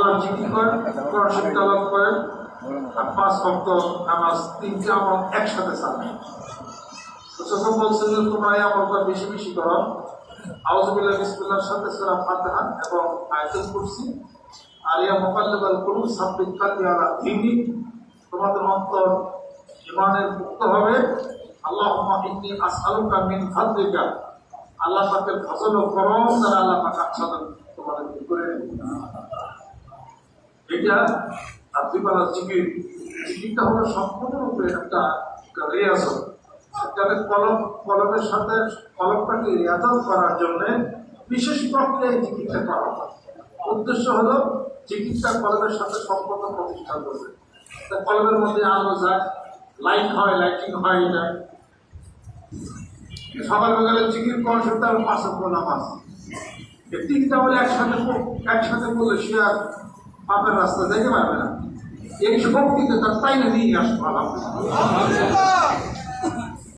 আল্লাহ জিকির করেন কোরআন শরীফ তেলাওয়াত করেন, আর পাঁচ ভক্ত নামাজ তিনটে আমল একসাথে সামনে প্রশাসন বলছেন যে তোমরা এই আমলটা বেশি বেশি করো। আউজবিল্লাহ বিসমিল্লাহর সাথে সুরা ফাতিহা এবং আয়াতুল কুরসি। আর ইয়া মুকাল্লিবাল কুলুব, সাব্বিত কালবি আলা দীনি তোমাদের অন্তর ইমানের মুক্ত হবে। আল্লাহুম্মা ইন্নী আসআলুকা মিন ফাদলিকা। আল্লাহ পাকের ফজল ও করম দ্বারা আল্লাহ পাক আচ্ছাদন তোমাদেরকে করে এটা রাত্রিবেলা জিকির জিকিরটা হলো সম্পূর্ণরূপে একটা রেয়াজত এখানে কলম, কলমের সাথে কলমটাকে রেয়াজত করার জন্য বিশেষ প্রক্রিয়ায় জিকিরটা করা হয়। উদ্দেশ্য হলো জিকিরটা কলমের সাথে সম্পর্ক প্রতিষ্ঠা করবে। তা কলমের মধ্যে আলো যায়, লাইট হয়, লাইটিং হয় এটা সকাল বেলা জিকির করার সাথে আর পাঁচ নামাজ এই তিনটা বলে একসাথে একসাথে বললে সে আর পাপের রাস্তা যেতে পারবে না। এই শক্তিতে তার তাই নিয়ে আসব আলহামদুলিল্লাহ।